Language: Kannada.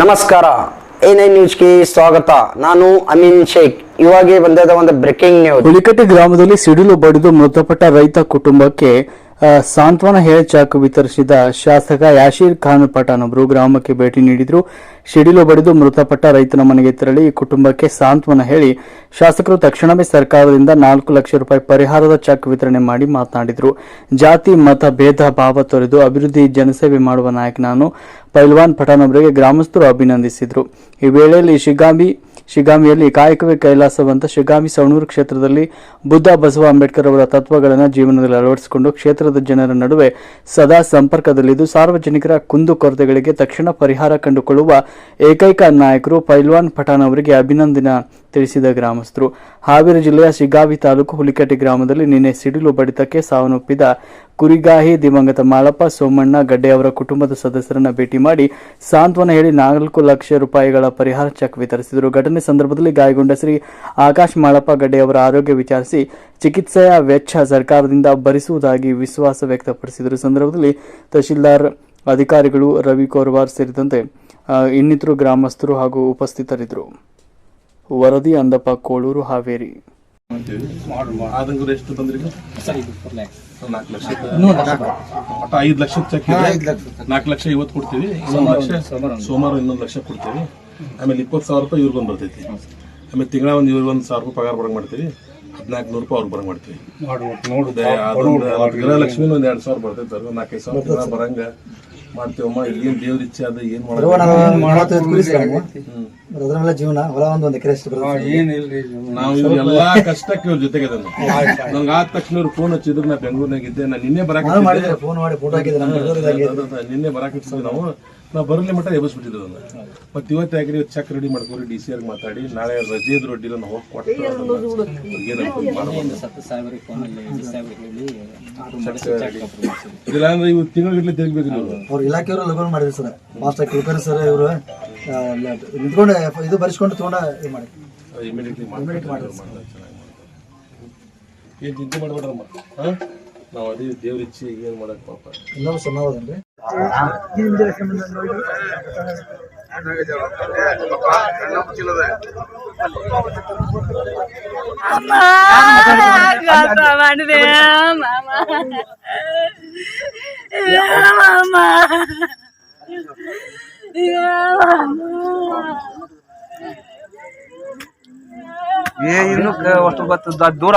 ನಮಸ್ಕಾರ. ಎ ನೈನ್ ನ್ಯೂಸ್ಗೆ ಸ್ವಾಗತ. ನಾನು ಅಮೀನ್ ಶೇಖ್. ಇವಾಗೆ ಬಂದದ ಒಂದು ಬ್ರೇಕಿಂಗ್ ನ್ಯೂಸ್. ಹುಲಿಕಟ್ಟಿ ಗ್ರಾಮದಲ್ಲಿ ಸಿಡಿಲು ಬಡಿದು ಮೃತಪಟ್ಟ ರೈತ ಕುಟುಂಬಕ್ಕೆ ಸಾಂತ್ವನ ಹೇಳಿ ಚಾಕು ವಿತರಿಸಿದ ಶಾಸಕ ಯಾಶೀರ್ ಖಾನ್ ಪಠಾಣ್ ಅವರು ಗ್ರಾಮಕ್ಕೆ ಭೇಟಿ ನೀಡಿದ್ರು. ಶಿಡಿಲು ಬಡಿದು ಮೃತಪಟ್ಟ ರೈತನ ಮನೆಗೆ ತೆರಳಿ ಕುಟುಂಬಕ್ಕೆ ಸಾಂತ್ವನ ಹೇಳಿ ಶಾಸಕರು ತಕ್ಷಣವೇ ಸರ್ಕಾರದಿಂದ ನಾಲ್ಕು ಲಕ್ಷ ರೂಪಾಯಿ ಪರಿಹಾರದ ಚೆಕ್ ವಿತರಣೆ ಮಾಡಿ ಮಾತನಾಡಿದರು. ಜಾತಿ, ಮತ, ಭೇದ, ಭಾವ ತೊರೆದು ಅಭಿವೃದ್ಧಿ, ಜನಸೇವೆ ಮಾಡುವ ನಾಯಕನನ್ನು ನಾನು. ಪೈಲ್ವಾನ್ ಪಠಾಣ್ ಅವರಿಗೆ ಗ್ರಾಮಸ್ಥರು ಅಭಿನಂದಿಸಿದರು. ಈ ವೇಳೆಯಲ್ಲಿ ಶಿಗಾಮಿ ಶಿಗಾಮಿಯಲ್ಲಿ ಕಾಯಕವೇ ಕೈಲಾಸವಂತ ಶಿಗಾಮಿ ಸವಣೂರು ಕ್ಷೇತ್ರದಲ್ಲಿ ಬುದ್ಧ ಬಸವ ಅಂಬೇಡ್ಕರ್ ಅವರ ತತ್ವಗಳನ್ನು ಜೀವನದಲ್ಲಿ ಅಳವಡಿಸಿಕೊಂಡು ಕ್ಷೇತ್ರದ ಜನರ ನಡುವೆ ಸದಾ ಸಂಪರ್ಕದಲ್ಲಿದ್ದು ಸಾರ್ವಜನಿಕರ ಕುಂದುಕೊರತೆಗಳಿಗೆ ತಕ್ಷಣ ಪರಿಹಾರ ಕಂಡುಕೊಳ್ಳುವ ಏಕೈಕ ನಾಯಕರು ಪೈಲ್ವಾನ್ ಪಠಾಣ್ ಅವರಿಗೆ ಅಭಿನಂದನೆ ತಿಳಿಸಿದ ಗ್ರಾಮಸ್ಥರು. ಹಾವೇರಿ ಜಿಲ್ಲೆಯ ಶಿಗಾವಿ ತಾಲೂಕು ಹುಲಿಕಟ್ಟಿ ಗ್ರಾಮದಲ್ಲಿ ನಿನ್ನೆ ಸಿಡಿಲು ಬಡಿತಕ್ಕೆ ಸಾವನ್ನಪ್ಪಿದ ಕುರಿಗಾಹಿ, ದಿವಂಗತ ಮಾಳಪ್ಪ, ಸೋಮಣ್ಣ, ಗಡ್ಡೆ ಅವರ ಕುಟುಂಬದ ಸದಸ್ಯರನ್ನ ಭೇಟಿ ಮಾಡಿ ಸಾಂತ್ವನ ಹೇಳಿ ನಾಲ್ಕು ಲಕ್ಷ ರೂಪಾಯಿಗಳ ಪರಿಹಾರ ಚೆಕ್ ವಿತರಿಸಿದರು. ಘಟನೆ ಸಂದರ್ಭದಲ್ಲಿ ಗಾಯಗೊಂಡ ಶ್ರೀ ಆಕಾಶ್ ಮಾಳಪ್ಪ ಗಡ್ಡೆ ಅವರ ಆರೋಗ್ಯ ವಿಚಾರಿಸಿ ಚಿಕಿತ್ಸೆಯ ವೆಚ್ಚ ಸರ್ಕಾರದಿಂದ ಭರಿಸುವುದಾಗಿ ವಿಶ್ವಾಸ ವ್ಯಕ್ತಪಡಿಸಿದರು. ಸಂದರ್ಭದಲ್ಲಿ ತಹಶೀಲ್ದಾರ್ ಅಧಿಕಾರಿಗಳು ರವಿ ಕೋರ್ವಾರ್ ಸೇರಿದಂತೆ ಇನ್ನಿತರು ಗ್ರಾಮಸ್ಥರು ಹಾಗೂ ಉಪಸ್ಥಿತರಿದ್ದರು. ವರದಿ, ಅಂದಪ್ಪ, ಕೋಳೂರು, ಹಾವೇರಿ. ಎಷ್ಟು ತಂದ್ರಿ ನಾಲ್ಕು ಲಕ್ಷ. ಒಟ್ಟು ಐದು ಲಕ್ಷ ಚೆಕ್ ನಾಲ್ಕು ಲಕ್ಷ ಇವತ್ತು ಕೊಡ್ತೀವಿ. ಇನ್ನೊಂದು ಲಕ್ಷ ಸೋಮವಾರ ಇನ್ನೊಂದು ಲಕ್ಷ ಕೊಡ್ತೀವಿ. ಆಮೇಲೆ ಇಪ್ಪತ್ತು ಸಾವಿರ ರೂಪಾಯಿ ಇವ್ರಿಗೊಂದು ಬರ್ತೈತಿ. ಆಮೇಲೆ ತಿಂಗಳ ಒಂದು ಇವ್ರಿಗೆ ಒಂದು ಸಾವಿರ ರೂಪಾಯಿ ಪಗಾರ ಬರಂಗ್ ಮಾಡ್ತೀವಿ. ಹದಿನಾಲ್ಕು ನೂರು ರೂಪಾಯಿ ಅವ್ರಿಗೆ ಬರಂಗ್ ಮಾಡ್ತೀವಿ. ಗೃಹಲಕ್ಷ್ಮಿ ಒಂದು ಎರಡು ಸಾವಿರ ಬರ್ತೈತೆ ನಾಲ್ಕೈದು ಸಾವಿರ. ಬರಂಗ. ಮಾಡ್ತೀವಮ್ಮ? ಏನ್ ದೇವ್ರ ಇಚ್ಛೆ ಅದು ಏನ್ ಮಾಡೋದು? ಅದ್ರಲ್ಲ ಜೀವನ ಹೊಲ ಒಂದು ಒಂದು ಎಕರೆ ಏನಿಲ್ರಿ ನಾವು ಎಲ್ಲಾ ಕಷ್ಟಕ್ಕೆ ಇವ್ರ ಜೊತೆಗೆ ನಂಗೆ ಆದ ತಕ್ಷಣ ಇವ್ರು ಫೋನ್ ಹಚ್ಚಿದ್ರು ನಾ ಬೆಂಗಳೂರಿನಾಗ ಇದ್ದೆ ನಾ ನಿನ್ನೆ ಬರಾಕ ನಾನು ಫೋನ್ ಮಾಡಿ ಫೋಟೋ ನಿನ್ನೆ ಬರಾಕ ಇಟ್ಟಿದ್ವಿ ನಾವು ಬರಲಿ ಮಟ್ಟ ಎಬ್ಬಿಸ್ಬಿಟ್ಟಿದ್ರು ಅದನ್ನ. ಮತ್ತೆ ಇವತ್ತು ಯಾಕ್ರಿ ಚೆಕ್ ರೆಡಿ ಮಾಡ್ಕೊರಿ ಡಿ ಸಿ ಆರ್ ಮಾತಾಡಿ ನಾಳೆ ರಜೆ ಇದ್ರು ಅಡ್ಡಿಲ್ಲ ನಾನು ಹೋಗಿ ಕೊಟ್ಟು ಅಂದ್ರೆ ಇವು ತಿಂಗಳಿಗಟ್ಲೆ ತೆಗಿಬೇಕು ನೀವು ಅವ್ರ ಇಲಾಖೆಯವರು ಲಘು ಮಾಡಿದ್ರು ಸರ್. ಮಾಸ್ಟರ್ ಆಗಿ ಕುಲಕರ್ಣಿ ಸರ್ ಇವರು ನಿಂತ್ಕೊಂಡು ಇದು ಬರೆಸ್ಕೊಂಡು ತಗೊಂಡ ಇದು ಮಾಡಿ. ಇಮಿಡಿಯೇಟ್ಲಿ ಮಾಡ್ತಾರೆ. ಏನು ಚಿಂತೆ ಮಾಡ್ಬೇಡ್ರಮ್ಮ? ಹಾಂ ನಾವು ಅದೇ ದೇವ್ರ ಇಚ್ಛೆ ಏನು ಮಾಡಕ್ ಪಾಪ? ಇನ್ನೊಂದು ಸಣ್ಣ ಹೋದನ್ರಿ Gata ಮಾಡಿದೆ ಮಾಮ ಏ ಇನ್ನು ಅಷ್ಟು ಗೊತ್ತು ದೂರ